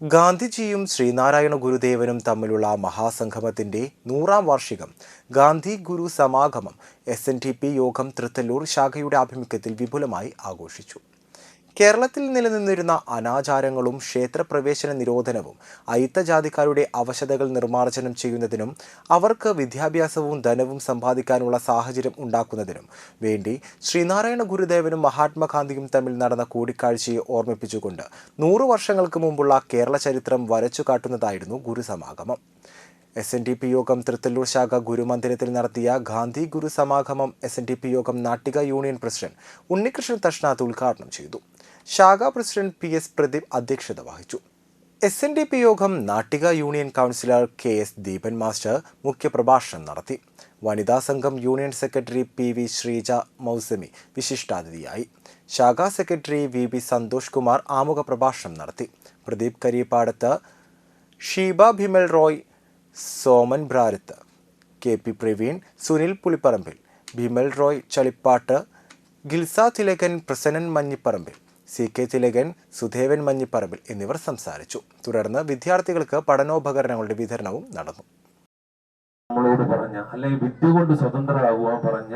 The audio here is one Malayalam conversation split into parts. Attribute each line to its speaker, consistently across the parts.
Speaker 1: ഗാന്ധിജിയും ശ്രീനാരായണ ഗുരുദേവനും തമ്മിലുള്ള മഹാസംഗമത്തിന്റെ നൂറാം വാർഷികം ഗാന്ധി ഗുരു സമാഗമം എസ് യോഗം തൃത്തല്ലൂർ ശാഖയുടെ ആഭിമുഖ്യത്തിൽ വിപുലമായി ആഘോഷിച്ചു. കേരളത്തിൽ നിലനിന്നിരുന്ന അനാചാരങ്ങളും ക്ഷേത്രപ്രവേശന നിരോധനവും അയിത്തജാതിക്കാരുടെ അവശതകൾ നിർമ്മാർജനം ചെയ്യുന്നതിനും അവർക്ക് വിദ്യാഭ്യാസവും ധനവും സമ്പാദിക്കാനുള്ള സാഹചര്യം ഉണ്ടാക്കുന്നതിനും വേണ്ടി ശ്രീനാരായണ ഗുരുദേവനും മഹാത്മാഗാന്ധിയും തമ്മിൽ നടന്ന കൂടിക്കാഴ്ചയെ ഓർമ്മിപ്പിച്ചുകൊണ്ട് നൂറു വർഷങ്ങൾക്ക് മുമ്പുള്ള കേരള ചരിത്രം വരച്ചു കാട്ടുന്നതായിരുന്നു ഗുരുസമാഗമം. എസ് എൻ ഡി പി യോഗം തൃത്തല്ലൂർ ശാഖ ഗുരുമന്ദിരത്തിൽ നടത്തിയ ഗാന്ധി ഗുരു സമാഗമം എസ് എൻ ഡി പി യോഗം നാട്ടിക യൂണിയൻ പ്രസിഡന്റ് ഉണ്ണികൃഷ്ണൻ തഷ്നാഥ് ഉദ്ഘാടനം ചെയ്തു. ശാഖാ പ്രസിഡന്റ് പി എസ് പ്രദീപ് അധ്യക്ഷത വഹിച്ചു. എസ് എൻ ഡി പി യോഗം Nattika union councillor K S Deepan master മുഖ്യപ്രഭാഷണം നടത്തി. വനിതാ സംഘം union secretary P V Sreeja Mousami വിശിഷ്ടാതിഥിയായി. ശാഖാ secretary V B Santhosh Kumar ആമുഖ പ്രഭാഷണം നടത്തി. Pradeep Karippadath Sheeba Bimal Roy Soman Bharath K P Praveen Sunil Pulipparambil Bimal Roy Chalippatt Gilsa Thilakan Prasannan Manjipparambil C K Thilakan Sudhevan Manjipparambil എന്നിവർ സംസാരിച്ചു. തുടർന്ന് വിദ്യാർത്ഥികൾക്ക് പഠനോപകരണങ്ങളുടെ വിതരണവും നടന്നു.
Speaker 2: നമ്മളോട് പറഞ്ഞ അല്ലെങ്കിൽ വിദ്യ കൊണ്ട് സ്വതന്ത്രരാകുവാൻ പറഞ്ഞ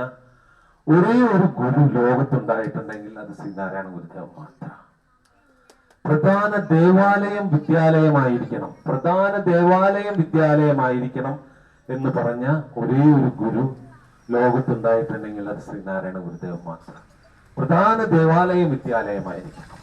Speaker 2: ഒരേ ഒരു ഗുരു ലോകത്തുണ്ടായിട്ടുണ്ടെങ്കിൽ അത് ശ്രീനാരായണ ഗുരുദേവ മാത്രം. പ്രധാന ദേവാലയം വിദ്യാലയമായിരിക്കണം. പ്രധാന ദേവാലയം വിദ്യാലയമായിരിക്കണം എന്ന് പറഞ്ഞ ഒരേ ഒരു ഗുരു ലോകത്തുണ്ടായിട്ടുണ്ടെങ്കിൽ അത് ശ്രീനാരായണ ഗുരുദേവൻ മാത്രം. പ്രധാന ദേവാലയം വിദ്യാലയമായിരിക്കണം.